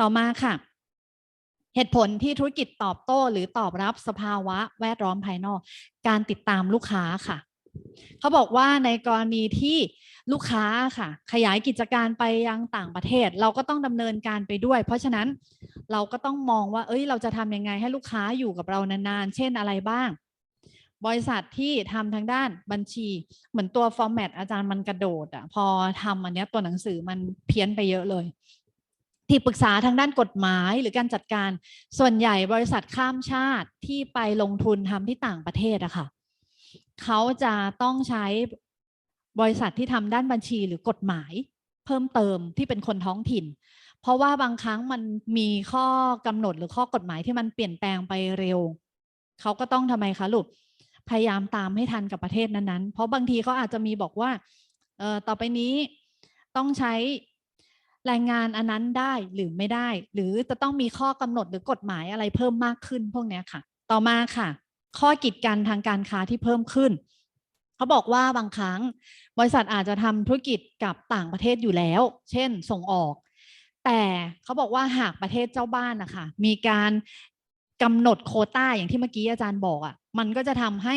ต่อมาค่ะ เหตุผลที่ธุรกิจตอบโต้หรือตอบรับสภาวะแวดล้อมภายนอก การติดตามลูกค้าค่ะเขาบอกว่าในกรณีที่ลูกค้าค่ะ ขยายกิจการไปยังต่างประเทศ เราก็ต้องดำเนินการไปด้วย เพราะฉะนั้นเราก็ต้องมองว่า เอ้ย เราจะทำยังไงให้ลูกค้าอยู่กับเรานานๆ เช่นอะไรบ้าง บริษัทที่ทำทางด้านบัญชี เหมือนตัวฟอร์แมตอาจารย์มันกระโดดอะพอทำอันเนี้ยตัวหนังสือมันเพี้ยนไปเยอะเลย ที่ปรึกษาทางด้านกฎหมายหรือการจัดการ ส่วนใหญ่บริษัทข้ามชาติที่ไปลงทุนทำที่ต่างประเทศอะค่ะเขาจะต้องใช้บริษัทที่ทำด้านบัญชีหรือกฎหมายเพิ่มเติมที่เป็นคนท้องถิ่น เพราะว่าบางครั้งมันมีข้อกำหนดหรือข้อกฎหมายที่มันเปลี่ยนแปลงไปเร็ว เขาก็ต้องทำไมคะลูกพยายามตามให้ทันกับประเทศนั้นๆ เพราะบางทีเขาอาจจะมีบอกว่า เออต่อไปนี้ต้องใช้ แรงงานอันนั้นได้หรือไม่ได้ หรือจะต้องมีข้อกำหนดหรือกฎหมายอะไรเพิ่มมากขึ้นพวกนี้ค่ะ ต่อมาค่ะ ข้อกีดกันทางการค้าที่เพิ่มขึ้นเขาบอกว่าบางครั้ง บริษัทอาจจะทำธุรกิจกับต่างประเทศอยู่แล้ว เช่น ส่งออก แต่เขาบอกว่าหากประเทศเจ้าบ้านนะคะมีการกำหนดโคต้าอย่างที่เมื่อกี้อาจารย์บอกอะ่ะ มันก็จะทำให้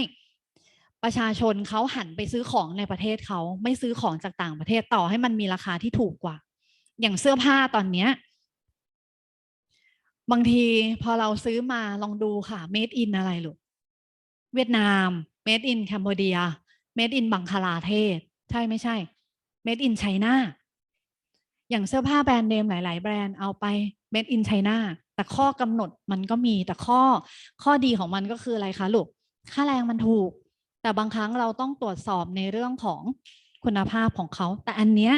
ประชาชนเขาหันไปซื้อของในประเทศเขาไม่ซื้อของจากต่างประเทศต่อให้มันมีราคาที่ถูกกว่า อย่างเสื้อผ้าตอนเนี้ย บางทีพอเราซื้อมาลองดูค่ะ made in อะไรลูกเวียดนาม made in แคนเบเดีย made in บังคลาเทศ ใช่ไม่ใช่ made in ไชน่าอย่างเสื้อผ้าแบรนด์เนมหลาย ๆ แบรนด์เอาไป made in China แต่ข้อกำหนดมันก็มีแต่ข้อข้อดีของมันก็คืออะไรคะลูกค่าแรงมันถูก แต่บางครั้งเราต้องตรวจสอบในเรื่องของคุณภาพของเขา แต่อันเนี้ย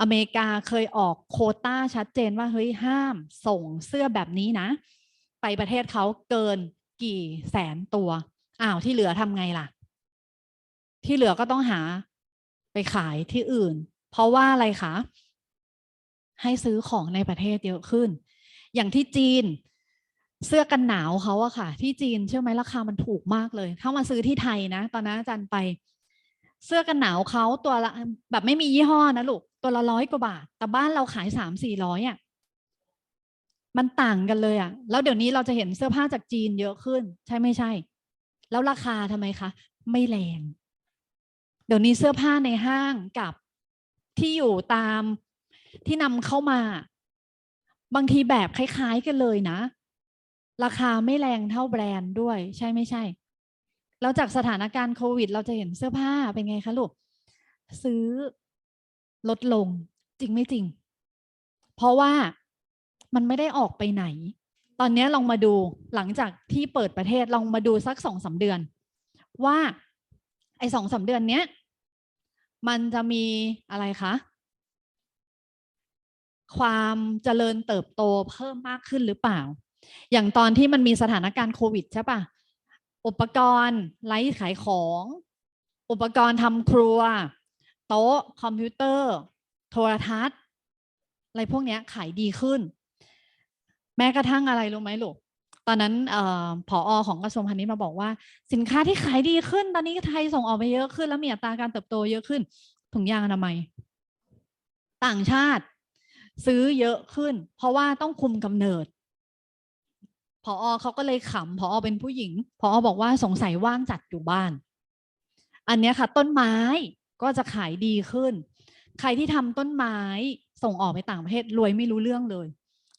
อเมริกาเคยออกโคต้าชัดเจนว่าเฮ้ยห้ามส่งเสื้อแบบนี้นะ ไปประเทศเขาเกินกี่แสนตัวอ้าวที่เหลือทำไงล่ะ ที่เหลือก็ต้องหาไปขายที่อื่น เพราะว่าอะไรคะ ให้ซื้อของในประเทศเยอะขึ้น อย่างที่จีนเสื้อกันหนาวเขาอะค่ะ ที่จีนเชื่อไหมราคามันถูกมากเลย ถ้ามาซื้อที่ไทยนะ ตอนนั้นอาจารย์ไป เสื้อกันหนาวเขาตัวละแบบไม่มียี่ห้อนะลูกตัวละร้อยกว่าบาท แต่บ้านเราขายสามสี่ร้อยอะมันต่างกันเลยอะ แล้วเดี๋ยวนี้เราจะเห็นเสื้อผ้าจากจีนเยอะขึ้น ใช่ไม่ใช่ แล้วราคาทำไมคะ ไม่แรง เดี๋ยวนี้เสื้อผ้าในห้างกับที่อยู่ตามที่นำเข้ามา บางทีแบบคล้าย ๆกันเลยนะ ราคาไม่แรงเท่าแบรนด์ด้วย ใช่ไม่ใช่ แล้วจากสถานการณ์โควิด เราจะเห็นเสื้อผ้าเป็นไงคะลูก ซื้อลดลงจริงไม่จริง เพราะว่ามันไม่ได้ออกไปไหน ตอนนี้ลองมาดูหลังจากที่เปิดประเทศลองมาดูสักสองสาเดือน ว่าไอ้สองสาเดือนเนี้ย มันจะมีอะไรคะความเจริญเติบโตเพิ่มมากขึ้นหรือเปล่า อย่างตอนที่มันมีสถานการณ์โควิดใช่ปะ อุปกรณ์ไลฟ์ขายของ อุปกรณ์ทำครัว โต๊ะ คอมพิวเตอร์ โทรทัศน์ อะไรพวกนี้ขายดีขึ้น แม้กระทั่งอะไรรู้ไหมลูกตอนนั้นออผออของกระทรวงพาณิชย์มาบอกว่า สินค้าที่ขายดีขึ้น ตอนนี้ไทยส่งออกไปเยอะขึ้น แล้วมีอัตราการเติบโตเยอะขึ้น ถุงยางอนามัย ต่างชาติ ซื้อเยอะขึ้น เพราะว่าต้องคุมกำเนิด พออเขาก็เลยขำพออเป็นผู้หญิงพออบอกว่าสงสัยว่างจัดอยู่บ้าน อันนี้ค่ะ ต้นไม้ก็จะขายดีขึ้น ใครที่ทำต้นไม้ส่งออกไปต่างประเทศรวยไม่รู้เรื่องเลย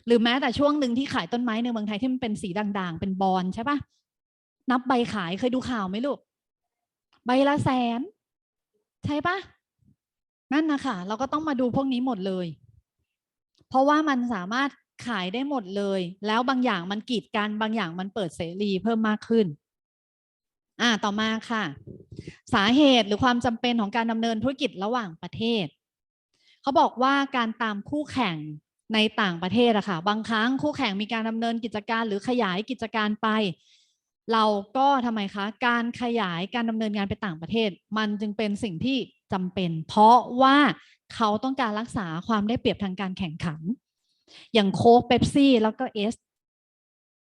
หรือแม้แต่ช่วงหนึ่งที่ขายต้นไม้ในเมืองไทยที่มันเป็นสีด่างๆ เป็นบอลใช่ปะนับใบขายเคยดูข่าวไหมลูก ใบละแสน ใช่ปะนั่นนะคะเราก็ต้องมาดูพวกนี้หมดเลย เพราะว่ามันสามารถ ขายได้หมดเลย แล้วบางอย่างมันกีดกันบางอย่างมันเปิดเสรีเพิ่มมากขึ้น อ่าต่อมาค่ะ สาเหตุหรือความจำเป็นของการดำเนินธุรกิจระหว่างประเทศ เขาบอกว่าการตามคู่แข่งในต่างประเทศอะค่ะ บางครั้งคู่แข่งมีการดำเนินกิจการหรือขยายกิจการไป เราก็ทำไมคะ การขยายการดำเนินงานไปต่างประเทศ มันจึงเป็นสิ่งที่จำเป็น เพราะว่าเขาต้องการรักษาความได้เปรียบทางการแข่งขัน อย่างโค้กเบปซี่แล้วก็เอส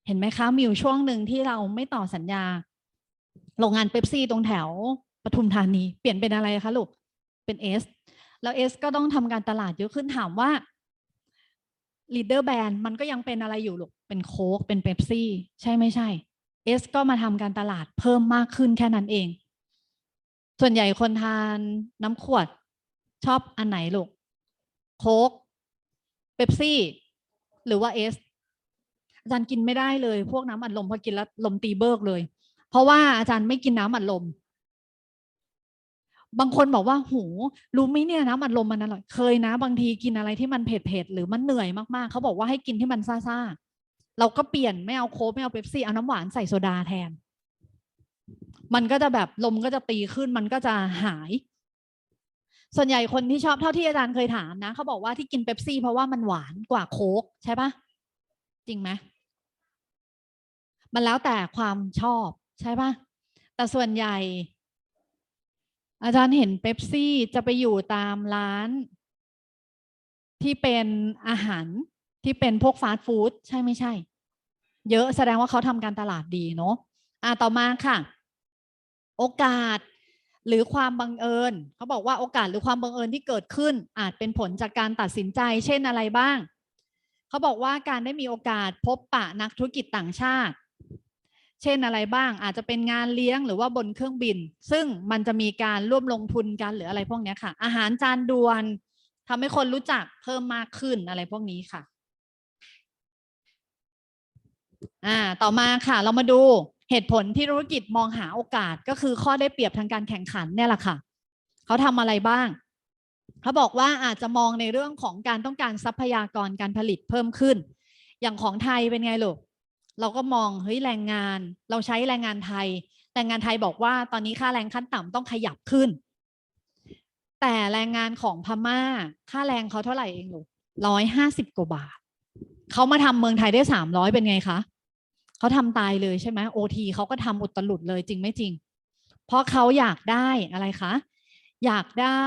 เห็นไหมคะ มีอยู่ช่วงหนึ่งที่เราไม่ต่อสัญญา โรงงานเบปซี่ตรงแถวปทุมธานี เปลี่ยนเป็นอะไรคะลูก เป็นเอสแล้วเอสก็ต้องทำการตลาดเยอะขึ้นถามว่าลีดเดอร์แบรนด์มันก็ยังเป็นอะไรอยู่ลูก เป็นโค้กเป็นเบปซี่ใช่ไม่ใช่เอสก็มาทำการตลาดเพิ่มมากขึ้นแค่นั้นเอง ส่วนใหญ่คนทานน้ำขวดชอบอันไหนลูก โค้ก เบปซี่ หรือว่าเอสอาจารย์กินไม่ได้เลย พวกน้ำอัดลมพอกินแล้วลมตีเบิกเลย เพราะว่าอาจารย์ไม่กินน้ำอัดลม บางคนบอกว่าหูรู้ไหมเนี่ยน้ำอัดลมมันอร่อยเคยนะ บางทีกินอะไรที่มันเผ็ดๆหรือมันเหนื่อยมากๆเขาบอกว่าให้กินที่มันซ่าๆเราก็เปลี่ยนไม่เอาโค้กไม่เอาเป๊ปซี่เอาน้ำหวานใส่โซดาแทน มันก็จะแบบลมก็จะตีขึ้นมันก็จะหาย ส่วนใหญ่คนที่ชอบเท่าที่อาจารย์เคยถามนะเขาบอกว่าที่กินเป๊ปซี่เพราะว่ามันหวานกว่าโค้กใช่ปะจริงไหมมันแล้วแต่ความชอบใช่ปะแต่ส่วนใหญ่ อาจารย์เห็นเป๊ปซี่จะไปอยู่ตามร้าน ที่เป็นอาหารที่เป็นพวกฟาสต์ฟู้ดใช่ไม่ใช่ เยอะแสดงว่าเขาทำการตลาดดีเนาะอะต่อมาค่ะ โอกาส หรือความบังเอิญเขาบอกว่าโอกาสหรือความบังเอิญที่เกิดขึ้น อาจเป็นผลจากการตัดสินใจ เช่นอะไรบ้าง เขาบอกว่าการได้มีโอกาสพบปะนักธุรกิจต่างชาติ เช่นอะไรบ้าง อาจจะเป็นงานเลี้ยงหรือว่าบนเครื่องบิน ซึ่งมันจะมีการร่วมลงทุนกันหรืออะไรพวกนี้ค่ะ อาหารจานด่วนทำให้คนรู้จักเพิ่มมากขึ้นอะไรพวกนี้ค่ะ อ่า ต่อมาค่ะ เรามาดู เหตุผลที่ธุรกิจมองหาโอกาสก็คือข้อได้เปรียบทางการแข่งขันเนี่ยแหละค่ะเขาทำอะไรบ้าง เขาบอกว่าอาจจะมองในเรื่องของการต้องการทรัพยากรการผลิตเพิ่มขึ้น อย่างของไทยเป็นไงลูกเราก็มองเฮ้ยแรงงาน เราใช้แรงงานไทย แรงงานไทยบอกว่าตอนนี้ค่าแรงขั้นต่ำต้องขยับขึ้น แต่แรงงานของพม่า ค่าแรงเขาเท่าไหร่เองลูกร้อยห้าสิบกว่าบาทเขามาทำเมืองไทยได้สามร้อยเป็นไงคะ เขาทำตายเลยใช่ไหมโอทีเขาก็ทำอุตลุดเลยจริงไม่จริง เพราะเขาอยากได้อะไรคะอยากได้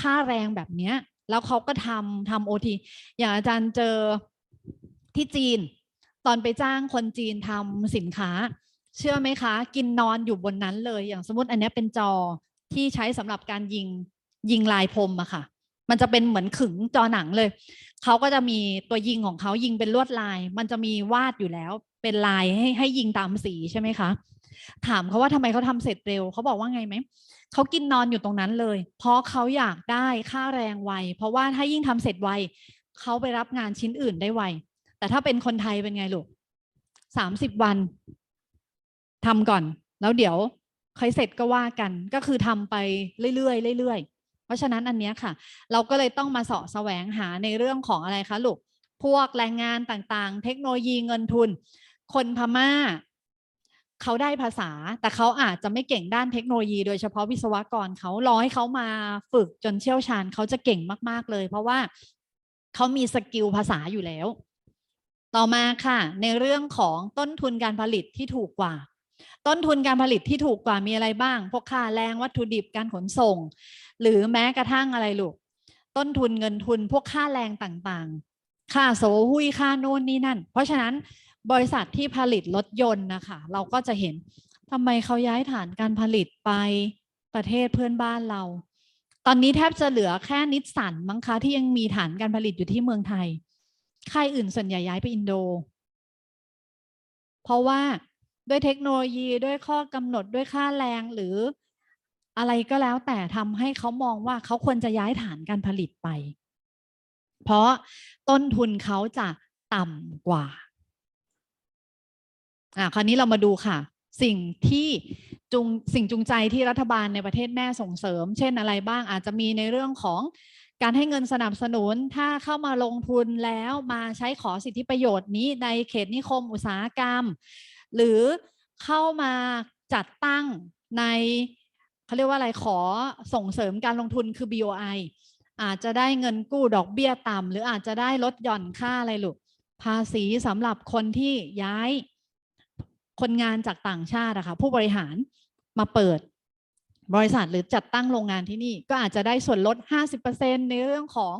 ค่าแรงแบบเนี้ย แล้วเขาก็ทำทำโอทีอย่างอาจารย์เจอที่จีน ตอนไปจ้างคนจีนทำสินค้า เชื่อไหมคะ กินนอนอยู่บนนั้นเลย อย่างสมมติอันนี้เป็นจอที่ใช้สำหรับการยิงยิงลายพรมอะค่ะ มันจะเป็นเหมือนขึงจอหนังเลย เขาก็จะมีตัวยิงของเขายิงเป็นลวดลาย มันจะมีวาดอยู่แล้ว เป็นลายให้ให้ยิงตามสีใช่ไหมคะ ถามเขาว่าทำไมเขาทำเสร็จเร็วเขาบอกว่าไงไหมเขากินนอนอยู่ตรงนั้นเลย เพราะเขาอยากได้ค่าแรงไวเพราะว่าถ้ายิ่งทำเสร็จไวเขาไปรับงานชิ้นอื่นได้ไวแต่ถ้าเป็นคนไทยเป็นไงลูกสามสิบวันทำก่อน แล้วเดี๋ยวค่อยเสร็จก็ว่ากัน ก็คือทำไปเรื่อยๆเรื่อยๆเพราะฉะนั้นอันเนี้ยค่ะ เราก็เลยต้องมาเสาะแสวงหาในเรื่องของอะไรคะลูกพวกแรงงานต่างๆ เทคโนโลยีเงินทุน คนพม่า เขาได้ภาษา แต่เขาอาจจะไม่เก่งด้านเทคโนโลยีโดยเฉพาะวิศวกรเขารอให้เขามาฝึกจนเชี่ยวชาญเขาจะเก่งมาก ๆ เลย เพราะว่าเขามีสกิลภาษาอยู่แล้ว ต่อมาค่ะ ในเรื่องของต้นทุนการผลิตที่ถูกกว่า ต้นทุนการผลิตที่ถูกกว่ามีอะไรบ้าง พวกค่าแรงวัตถุดิบการขนส่ง หรือแม้กระทั่งอะไรลูกต้นทุนเงินทุนพวกค่าแรงต่างๆ ค่าโซหุยค่าโน่นนี่นั่น เพราะฉะนั้น บริษัทที่ผลิตรถยนต์นะคะ เราก็จะเห็นทำไมเขาย้ายฐานการผลิตไปประเทศเพื่อนบ้านเรา ตอนนี้แทบจะเหลือแค่นิสสันมั้งคะที่ยังมีฐานการผลิตอยู่ที่เมืองไทย ค่ายอื่นส่วนใหญ่ย้ายไปอินโด เพราะว่าด้วยเทคโนโลยีด้วยข้อกำหนดด้วยค่าแรงหรืออะไรก็แล้วแต่ทำให้เขามองว่าเขาควรจะย้ายฐานการผลิตไป เพราะต้นทุนเขาจะต่ำกว่า อ่าคราวนี้เรามาดูค่ะ สิ่งที่จูงสิ่งจูงใจที่รัฐบาลในประเทศแม่ส่งเสริม เช่นอะไรบ้างอาจจะมีในเรื่องของการให้เงินสนับสนุนถ้าเข้ามาลงทุนแล้วมาใช้ขอสิทธิประโยชน์นี้ในเขตนิคมอุตสาหกรรม หรือเข้ามาจัดตั้งในเขาเรียกว่าอะไรขอส่งเสริมการลงทุนคือ BOI อาจจะได้เงินกู้ดอกเบี้ยต่ำหรืออาจจะได้ลดหย่อนค่าอะไรลูกภาษีสำหรับคนที่ย้าย คนงานจากต่างชาติอะค่ะผู้บริหารมาเปิดบริษัทหรือจัดตั้งโรงงานที่นี่ ก็อาจจะได้ส่วนลด 50%ในเรื่องของ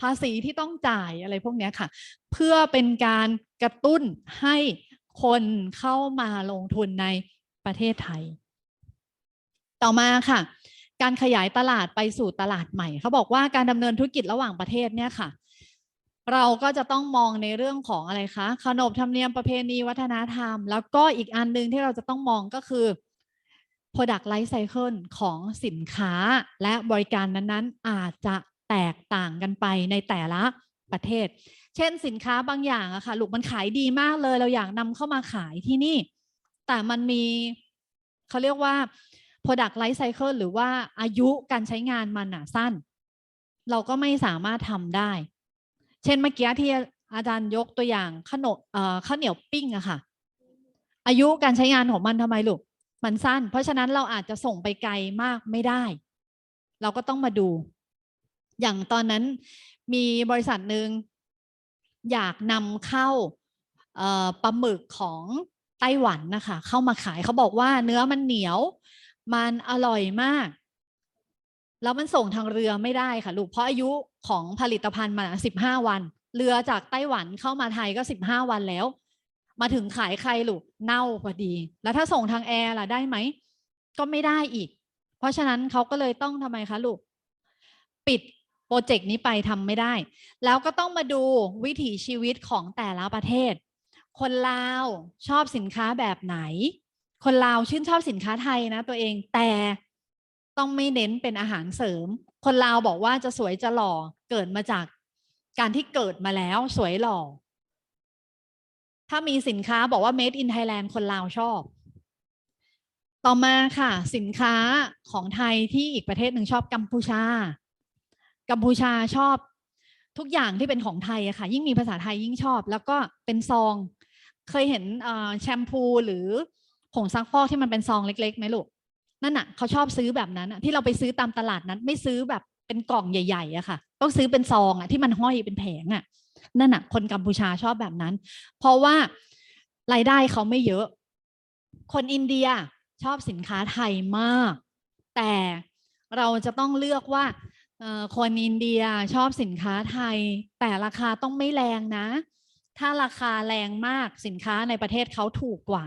ภาษีที่ต้องจ่ายอะไรพวกนี้ค่ะ เพื่อเป็นการกระตุ้นให้คนเข้ามาลงทุนในประเทศไทย ต่อมาค่ะ การขยายตลาดไปสู่ตลาดใหม่ เขาบอกว่าการดำเนินธุรกิจระหว่างประเทศเนี่ยค่ะ เราก็จะต้องมองในเรื่องของอะไรคะขนบธรรมเนียมประเพณีวัฒนธรรม แล้วก็อีกอันหนึ่งที่เราจะต้องมองก็คือ Product Life Cycle ของสินค้าและบริการนั้นๆ อาจจะแตกต่างกันไปในแต่ละประเทศ เช่นสินค้าบางอย่างอะค่ะลูกมันขายดีมากเลย เราอยากนำเข้ามาขายที่นี่ แต่มันมีเขาเรียกว่า Product Life Cycle หรือว่าอายุการใช้งานมันอะสั้น เราก็ไม่สามารถทำได้ เช่นเมื่อกี้ที่อาจารย์ยกตัวอย่างขนมเอ่อข้าวเหนียวปิ้งอะค่ะ อายุการใช้งานของมันทำไมลูกมันสั้น เพราะฉะนั้นเราอาจจะส่งไปไกลมากไม่ได้ เราก็ต้องมาดู อย่างตอนนั้นมีบริษัทหนึ่งอยากนำเข้าปลาหมึกของไต้หวันนะคะ เข้ามาขายเขาบอกว่าเนื้อมันเหนียว มันอร่อยมาก แล้วมันส่งทางเรือไม่ได้ค่ะลูกเพราะอายุของผลิตภัณฑ์มันสิบห้าวัน เรือจากไต้หวันเข้ามาไทยก็สิบห้าวันแล้ว มาถึงขายใครลูกเน่าพอดี แล้วถ้าส่งทางแอร์ล่ะได้ไหม ก็ไม่ได้อีก เพราะฉะนั้นเขาก็เลยต้องทำไมคะลูก ปิดโปรเจกต์นี้ไปทำไม่ได้ แล้วก็ต้องมาดูวิถีชีวิตของแต่ละประเทศ คนลาวชอบสินค้าแบบไหน คนลาวชื่นชอบสินค้าไทยนะตัวเองแต่ ต้องไม่เน้นเป็นอาหารเสริม คนลาวบอกว่าจะสวยจะหล่อเกิดมาจากการที่เกิดมาแล้วสวยหล่อ ถ้ามีสินค้าบอกว่า made in Thailand คนลาวชอบ ต่อมาค่ะ สินค้าของไทยที่อีกประเทศหนึ่งชอบกัมพูชา กัมพูชาชอบทุกอย่างที่เป็นของไทยอะค่ะ ยิ่งมีภาษาไทยยิ่งชอบ แล้วก็เป็นซอง เคยเห็นแชมพูหรือผงซักฟอกที่มันเป็นซองเล็กๆไหมลูก นั่นน่ะเขาชอบซื้อแบบนั้นอะที่เราไปซื้อตามตลาดนั้น ไม่ซื้อแบบเป็นกล่องใหญ่ๆอะค่ะ ต้องซื้อเป็นซองอะที่มันห้อยเป็นแผงอะนั่นน่ะคนกัมพูชาชอบแบบนั้น เพราะว่ารายได้เขาไม่เยอะ คนอินเดียชอบสินค้าไทยมาก แต่เราจะต้องเลือกว่าคนอินเดียชอบสินค้าไทย แต่ราคาต้องไม่แรงนะ ถ้าราคาแรงมากสินค้าในประเทศเขาถูกกว่า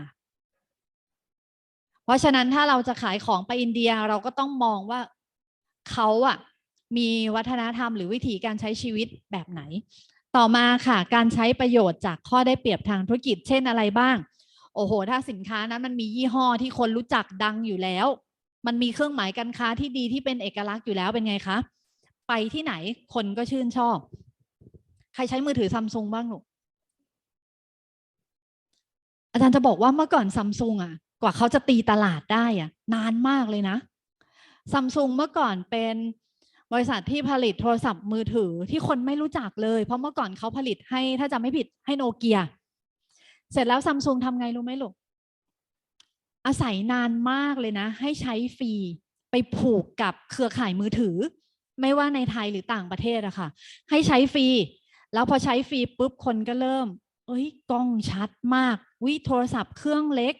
เพราะฉะนั้นถ้าเราจะขายของไปอินเดียเราก็ต้องมองว่าเขาอะมีวัฒนธรรมหรือวิธีการใช้ชีวิตแบบไหน ต่อมาค่ะ การใช้ประโยชน์จากข้อได้เปรียบทางธุรกิจเช่นอะไรบ้าง โอ้โห ถ้าสินค้านั้นมันมียี่ห้อที่คนรู้จักดังอยู่แล้ว มันมีเครื่องหมายการค้าที่ดีที่เป็นเอกลักษณ์อยู่แล้วเป็นไงคะไปที่ไหนคนก็ชื่นชอบ ใครใช้มือถือซัมซุงบ้างลูกอาจารย์จะบอกว่าเมื่อก่อนซัมซุงอะ กว่าเขาจะตีตลาดได้อะนานมากเลยนะซัมซุงเมื่อก่อนเป็นบริษัทที่ผลิตโทรศัพท์มือถือที่คนไม่รู้จักเลย เพราะเมื่อก่อนเขาผลิตให้ถ้าจำไม่ผิดให้โนเกีย เสร็จแล้วซัมซุงทำไงรู้ไหมลูก อาศัยนานมากเลยนะ ให้ใช้ฟรีไปผูกกับเครือข่ายมือถือ ไม่ว่าในไทยหรือต่างประเทศอะค่ะ ให้ใช้ฟรี แล้วพอใช้ฟรีปุ๊บคนก็เริ่ม เอ้ยกล้องชัดมากวิโทรศัพท์เครื่องเล็ก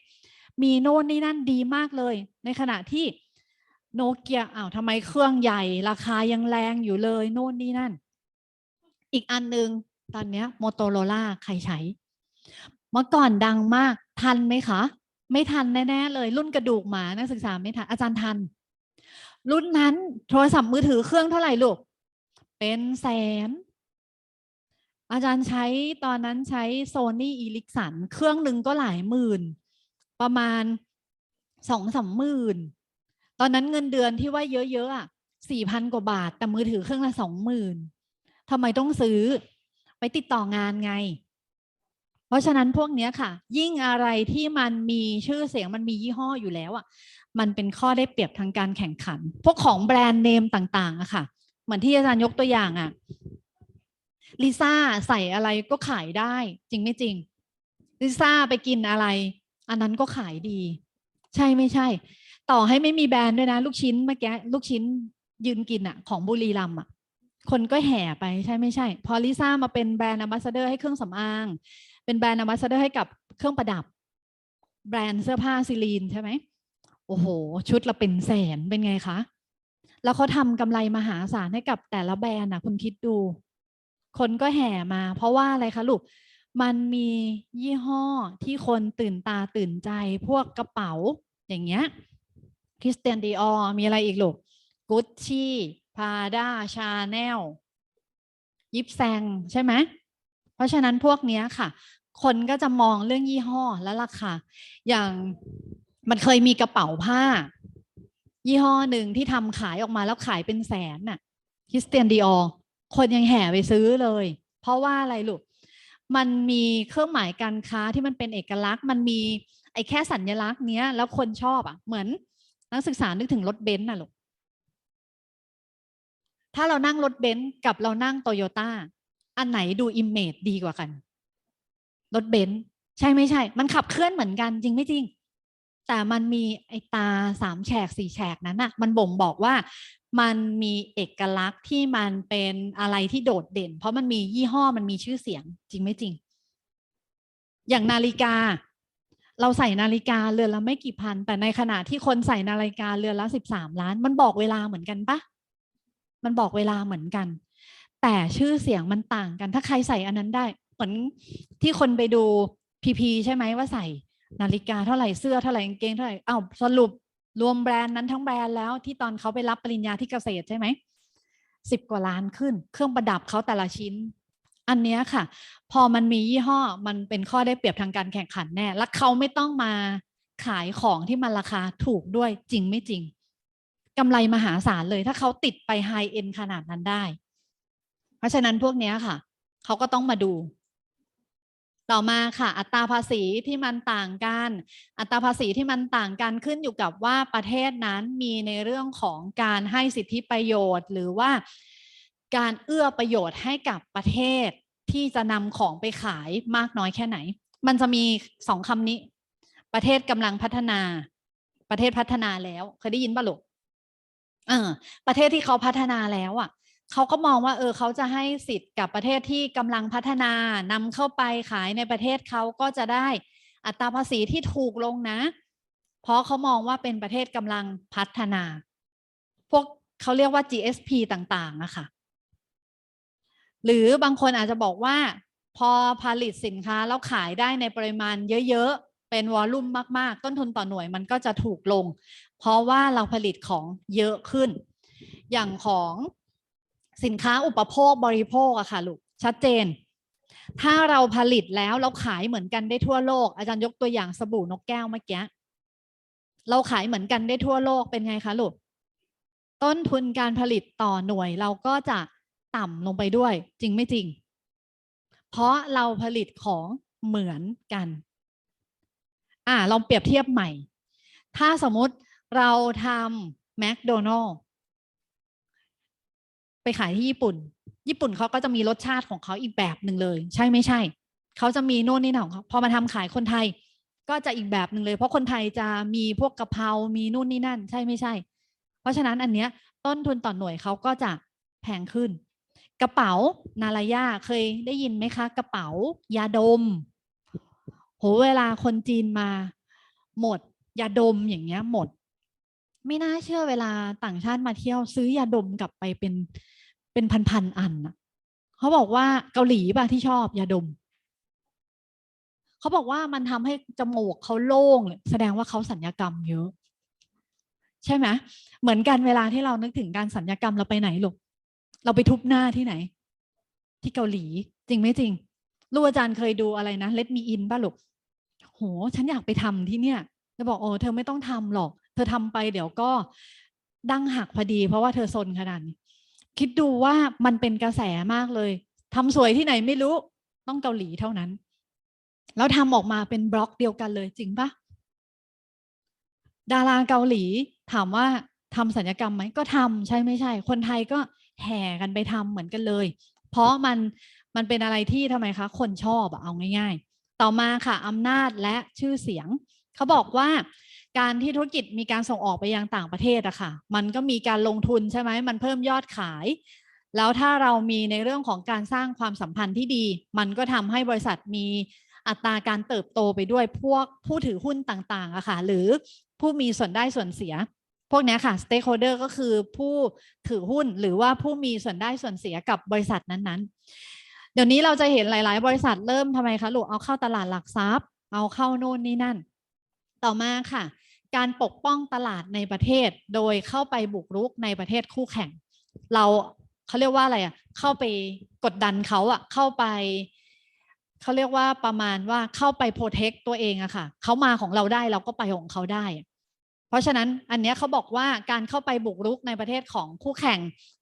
มีโน่นนี่นั่นดีมากเลย ในขณะที่โนเกียอ้าวทำไมเครื่องใหญ่ ราคายังแรงอยู่เลย โน่นนี่นั่น อีกอันหนึ่งตอนเนี้ยโมโตโรล่าใครใช้ เมื่อก่อนดังมากทันไหมคะ ไม่ทันแน่ ๆ เลย รุ่นกระดูกหมานักศึกษาไม่ทันอาจารย์ทัน รุ่นนั้นโทรศัพท์มือถือเครื่องเท่าไหร่ลูก เป็นแสนอาจารย์ใช้ตอนนั้นใช้โซนี่อีลิกสันเครื่องหนึ่งก็หลายหมื่น ประมาณสองสามหมื่นตอนนั้นเงินเดือนที่ว่าเยอะๆอะสี่พันกว่าบาท แต่มือถือเครื่องละสองหมื่นทำไมต้องซื้อไปติดต่องานไง เพราะฉะนั้นพวกเนี้ยค่ะ ยิ่งอะไรที่มันมีชื่อเสียงมันมียี่ห้ออยู่แล้วอะ มันเป็นข้อได้เปรียบทางการแข่งขัน พวกของแบรนด์เนมต่างๆอะค่ะ เหมือนที่อาจารย์ยกตัวอย่างอะลิซ่าใส่อะไรก็ขายได้ จริงไม่จริงลิซ่าไปกินอะไร อันนั้นก็ขายดี ใช่ไม่ใช่ ต่อให้ไม่มีแบรนด์ด้วยนะ ลูกชิ้นเมื่อกี้ลูกชิ้นยืนกินอะของบุรีรัมอะคนก็แห่ไปใช่ไม่ใช่ พอลิซ่ามาเป็นแบรนด์ a m b a s s a d o r ให้เครื่องสำอาง เป็นแบรนด์ a m b a s s a d o r ให้กับเครื่องประดับ แบรนด์เสื้อผ้าซิลีนใช่ไหมโอ้โห ชุดละเป็นแสนเป็นไงคะ แล้วเขาทำกำไรมหาศาลให้กับแต่ละแบรนด์นะคุณคิดดู คนก็แห่มา เพราะว่าอะไรคะลูก มันมียี่ห้อที่คนตื่นตาตื่นใจพวกกระเป๋าอย่างเงี้ยคริสเตียนดีออมีอะไรอีกลูกกุชชี่พาด้าชาแนลยิปแซงใช่ไหมเพราะฉะนั้นพวกเนี้ยค่ะ คนก็จะมองเรื่องยี่ห้อและราคาอย่างมันเคยมีกระเป๋าผ้า ยี่ห้อหนึ่งที่ทำขายออกมาแล้วขายเป็นแสนน่ะคริสเตียนดีออคนยังแห่ไปซื้อเลย เพราะว่าอะไรลูก มันมีเครื่องหมายการค้าที่มันเป็นเอกลักษณ์ มันมีไอ้แค่สัญลักษณ์เนี้ย แล้วคนชอบอะ เหมือนนักศึกษานึกถึงรถเบนซ์น่ะลูกถ้าเรานั่งรถเบนซ์กับเรานั่งโตโยต้าอันไหนดูอิมเมจดีกว่ากัน รถเบนซ์ใช่ไม่ใช่ มันขับเคลื่อนเหมือนกันจริงไม่จริง แต่มันมีไอตาสามแฉกสี่แฉกนั้นน่ะมันบ่งบอกว่ามันมีเอกลักษณ์ที่มันเป็นอะไรที่โดดเด่น เพราะมันมียี่ห้อมันมีชื่อเสียงจริงไม่จริง อย่างนาฬิกา เราใส่นาฬิกาเรือนละไม่กี่พัน แต่ในขณะที่คนใส่นาฬิกาเรือนละสิบสามล้าน มันบอกเวลาเหมือนกันปะมันบอกเวลาเหมือนกัน แต่ชื่อเสียงมันต่างกัน ถ้าใครใส่อันนั้นได้ เหมือนที่คนไปดูพีพีใช่ไหมว่าใส่ นาฬิกาเท่าไหร่เสื้อเท่าไหร่กางเกงเท่าไหร่อ้าวสรุปรวมแบรนด์นั้นทั้งแบรนด์แล้วที่ตอนเขาไปรับปริญญาที่เกษตรใช่ไหมสิบกว่าล้านขึ้น เครื่องประดับเขาแต่ละชิ้น อันนี้ค่ะ พอมันมียี่ห้อมันเป็นข้อได้เปรียบทางการแข่งขันแน่ แล้วเขาไม่ต้องมาขายของที่มันราคาถูกด้วยจริงไม่จริงกำไรมหาศาลเลย ถ้าเขาติดไปไฮเอ็นขนาดนั้นได้ เพราะฉะนั้นพวกนี้ค่ะ เขาก็ต้องมาดู ต่อมาค่ะ อัตราภาษีที่มันต่างกัน อัตราภาษีที่มันต่างกันขึ้นอยู่กับว่าประเทศนั้นมีในเรื่องของการให้สิทธิประโยชน์ หรือว่าการเอื้อประโยชน์ให้กับประเทศที่จะนำของไปขายมากน้อยแค่ไหน มันจะมีสองคำนี้ ประเทศกำลังพัฒนา ประเทศพัฒนาแล้ว เคยได้ยินปะลูกเออประเทศที่เขาพัฒนาแล้วอะ เขาก็มองว่าเออเขาจะให้สิทธิ์กับประเทศที่กำลังพัฒนานำเข้าไปขายในประเทศเขาก็จะได้อัตราภาษีที่ถูกลงนะ เพราะเขามองว่าเป็นประเทศกำลังพัฒนา พวกเขาเรียกว่า GSP ต่างๆอะค่ะหรือบางคนอาจจะบอกว่าพอผลิตสินค้าแล้วขายได้ในปริมาณเยอะๆ เป็นวอลลุ่มมากๆ ต้นทุนต่อหน่วยมันก็จะถูกลง เพราะว่าเราผลิตของเยอะขึ้น อย่างของ สินค้าอุปโภคบริโภคอะค่ะลูกชัดเจน ถ้าเราผลิตแล้วเราขายเหมือนกันได้ทั่วโลก อาจารย์ยกตัวอย่างสบู่นกแก้วเมื่อกี้เราขายเหมือนกันได้ทั่วโลกเป็นไงคะลูกต้นทุนการผลิตต่อหน่วยเราก็จะต่ำลงไปด้วย จริงไม่จริง เพราะเราผลิตของเหมือนกัน อ่าลองเปรียบเทียบใหม่ ถ้าสมมติเราทำแมคโดนัลล์ ไปขายที่ญี่ปุ่น ญี่ปุ่นเขาก็จะมีรสชาติของเขาอีกแบบหนึ่งเลย ใช่ไม่ใช่ เขาจะมีโน่นนี่นั่นของเขาพอมาทำขายคนไทย ก็จะอีกแบบหนึ่งเลย เพราะคนไทยจะมีพวกกะเพรามีนู่นนี่นั่น ใช่ไม่ใช่ เพราะฉะนั้นอันเนี้ยต้นทุนต่อหน่วยเขาก็จะแพงขึ้น กระเป๋านาลายาเคยได้ยินไหมคะ กระเป๋ายาดมโหเวลาคนจีนมา หมดยาดมอย่างเงี้ยหมด ไม่น่าเชื่อเวลาต่างชาติมาเที่ยวซื้อยาดมกลับไปเป็น เป็นพันๆอันนะเขาบอกว่าเกาหลีป่ะที่ชอบยาดมเขาบอกว่ามันทำให้จมูกเขาโล่งแสดงว่าเขาสัญญกรรมเยอะ ใช่ไหมเหมือนกันเวลาที่เรานึกถึงการสัญญกรรมเราไปไหนลูกเราไปทุบหน้าที่ไหน ที่เกาหลี จริงไหมจริงลูกอาจารย์เคยดูอะไรนะเลดมีอินป่ะลูกโห ฉันอยากไปทำที่เนี่ยจะบอกโอ้เธอไม่ต้องทำหรอก เธอทำไปเดี๋ยวก็ดั้งหักพอดี เพราะว่าเธอซนขนาดนี้ คิดดูว่ามันเป็นกระแสมากเลยทำสวยที่ไหนไม่รู้ต้องเกาหลีเท่านั้น แล้วทำออกมาเป็นบล็อกเดียวกันเลยจริงปะดาราเกาหลีถามว่าทำสัญญกรรมไหมก็ทำใช่ไม่ใช่ คนไทยก็แห่กันไปทำเหมือนกันเลย เพราะมันมันเป็นอะไรที่ทำไมคะ คนชอบเอาง่าย ๆ ต่อมาค่ะอำนาจและชื่อเสียง เขาบอกว่า การที่ธุรกิจมีการส่งออกไปยังต่างประเทศอะค่ะ มันก็มีการลงทุนใช่ไหมมันเพิ่มยอดขาย แล้วถ้าเรามีในเรื่องของการสร้างความสัมพันธ์ที่ดี มันก็ทำให้บริษัทมีอัตราการเติบโตไปด้วยพวกผู้ถือหุ้นต่างๆอะค่ะ หรือผู้มีส่วนได้ส่วนเสีย พวกนี้ค่ะ stakeholder ก็คือผู้ถือหุ้นหรือว่าผู้มีส่วนได้ส่วนเสียกับบริษัทนั้นๆ เดี๋ยวนี้เราจะเห็นหลายๆ บริษัทเริ่มทำไมคะลูกเอาเข้าตลาดหลักทรัพย์ เอาเข้าโน่นนี่นั่น ต่อมาค่ะ การปกป้องตลาดในประเทศโดยเข้าไปบุกรุกในประเทศคู่แข่ง เราเขาเรียกว่าอะไรอะเข้าไปกดดันเขาอะเข้าไปเขาเรียกว่าประมาณว่าเข้าไปโปรเทคตัวเองอะค่ะเขามาของเราได้เราก็ไปของเขาได้ เพราะฉะนั้นอันเนี้ยเขาบอกว่าการเข้าไปบุกรุกในประเทศของคู่แข่ง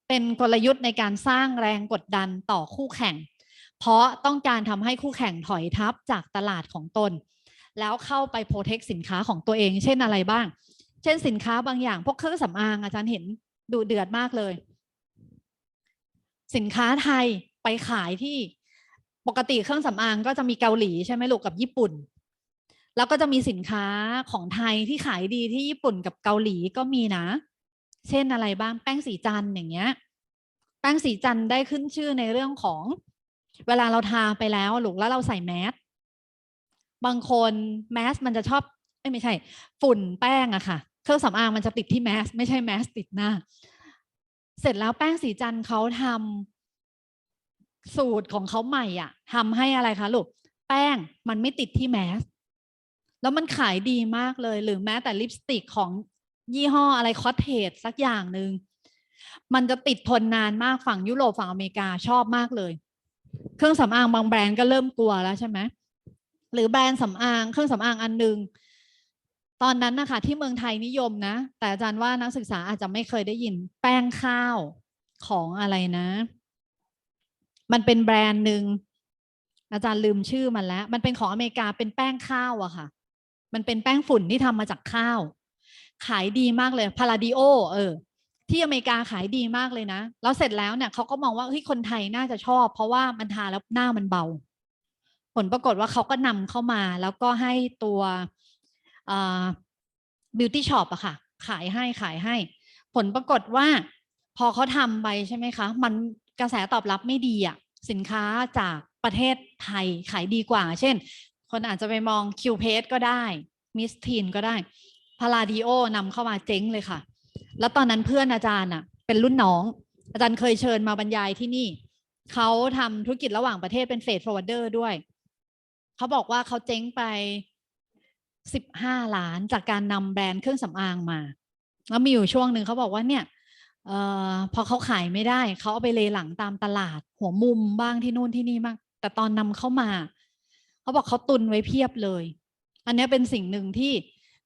เป็นกลยุทธ์ในการสร้างแรงกดดันต่อคู่แข่ง เพราะต้องการทำให้คู่แข่งถอยทับจากตลาดของตน แล้วเข้าไปโปรเทคสินค้าของตัวเอง เช่นอะไรบ้าง เช่นสินค้าบางอย่าง พวกเครื่องสำอางอาจารย์เห็นดูเดือดมากเลย สินค้าไทยไปขายที่ปกติเครื่องสำอางก็จะมีเกาหลีใช่ไหมลูกกับญี่ปุ่น แล้วก็จะมีสินค้าของไทยที่ขายดีที่ญี่ปุ่นกับเกาหลีก็มีนะ เช่นอะไรบ้างแป้งสีจันอย่างเงี้ย แป้งสีจันได้ขึ้นชื่อในเรื่องของ เวลาเราทาไปแล้วลูกแล้วเราใส่แมส บางคนแมสมันจะชอบไม่ใช่ ฝุ่นแป้งอะค่ะ เครื่องสำอางมันจะติดที่แมสไม่ใช่แมสติดหน้า เสร็จแล้วแป้งสีจันเขาทำสูตรของเขาใหม่อะทำให้อะไรคะลูกแป้งมันไม่ติดที่แมสแล้วมันขายดีมากเลย หรือแม้แต่ลิปสติกของยี่ห้ออะไรคอสเทจสักอย่างหนึ่งมันจะติดทนนานมากฝั่งยุโรปฝั่งอเมริกาชอบมากเลย เครื่องสำอางบางแบรนด์ก็เริ่มกลัวแล้วใช่ไหม หรือแบรนด์สำอางเครื่องสำอางอันหนึ่งตอนนั้นนะคะที่เมืองไทยนิยมนะ แต่อาจารย์ว่านักศึกษาอาจจะไม่เคยได้ยิน แป้งข้าวของอะไรนะ มันเป็นแบรนด์หนึ่งอาจารย์ลืมชื่อมันแล้ว มันเป็นของอเมริกาเป็นแป้งข้าวอะค่ะ มันเป็นแป้งฝุ่นที่ทำมาจากข้าว ขายดีมากเลยพาราดิโอเออ ที่อเมริกาขายดีมากเลยนะ แล้วเสร็จแล้วเนี่ยเขาก็มองว่าเฮ้ยคนไทยน่าจะชอบ เพราะว่ามันทาแล้วหน้ามันเบา ผลปรากฏว่าเขาก็นำเข้ามา แล้วก็ให้ตัวบิวตี้ช็อปอะค่ะ ขายให้ขายให้ ผลปรากฏว่า พอเขาทำไปใช่ไหมคะ มันกระแสตอบรับไม่ดีอะสินค้าจากประเทศไทยขายดีกว่า เช่น คนอาจจะไปมองคิวเพสก็ได้มิสทีนก็ได้พาราดิโอนำเข้ามาเจ๊งเลยค่ะ แล้วตอนนั้นเพื่อนอาจารย์อะเป็นรุ่นน้อง อาจารย์เคยเชิญมาบรรยายที่นี่ เขาทำธุรกิจระหว่างประเทศเป็นเฟดฟอร์เดอร์ด้วย เขาบอกว่าเขาเจ๊งไปสิบห้าล้านจากการนำแบรนด์เครื่องสำอางมา แล้วมีอยู่ช่วงหนึ่งเขาบอกว่าเนี่ยออพอเขาขายไม่ได้ เขาเอาไปเลหลังตามตลาด หัวมุมบ้างที่นู่นที่นี่บ้างแต่ตอนนำเข้ามา เขาบอกเขาตุนไว้เพียบเลย อันนี้เป็นสิ่งหนึ่งที่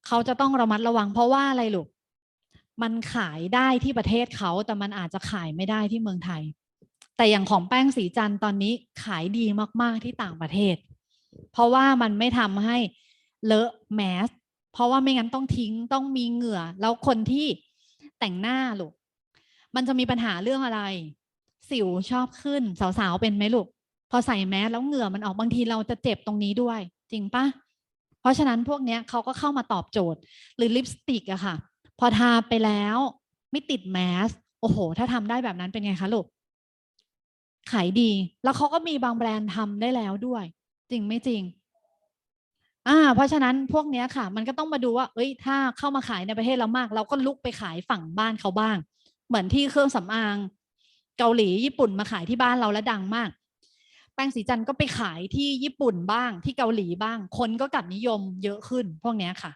เขาจะต้องระมัดระวัง เพราะว่าอะไรลูกมันขายได้ที่ประเทศเขาแต่มันอาจจะขายไม่ได้ที่เมืองไทย แต่อย่างของแป้งสีจันทร์ตอนนี้ขายดีมาก ๆ ที่ต่างประเทศ เพราะว่ามันไม่ทำให้เลอะแมสเพราะว่าไม่งั้นต้องทิ้งต้องมีเหงื่อ แล้วคนที่แต่งหน้าลูก มันจะมีปัญหาเรื่องอะไร สิวชอบขึ้น สาวๆเป็นไหมลูก พอใส่แมสแล้วเหงื่อมันออกบางทีเราจะเจ็บตรงนี้ด้วย จริงปะเพราะฉะนั้นพวกเนี้ยเขาก็เข้ามาตอบโจทย์ หรือลิปสติกอะค่ะ พอทาไปแล้ว ไม่ติดแมสโอ้โห ถ้าทำได้แบบนั้นเป็นไงคะลูกขายดี แล้วเขาก็มีบางแบรนด์ทำได้แล้วด้วย จริงไม่จริง อ่า เพราะฉะนั้นพวกเนี้ยค่ะ มันก็ต้องมาดูว่า เอ้ย ถ้าเข้ามาขายในประเทศเรามาก เราก็ลุกไปขายฝั่งบ้านเขาบ้าง เหมือนที่เครื่องสำอาง เกาหลีญี่ปุ่นมาขายที่บ้านเราและดังมาก แป้งสีจันทร์ก็ไปขายที่ญี่ปุ่นบ้างที่เกาหลีบ้าง คนก็กลับนิยมเยอะขึ้น พวกเนี้ยค่ะ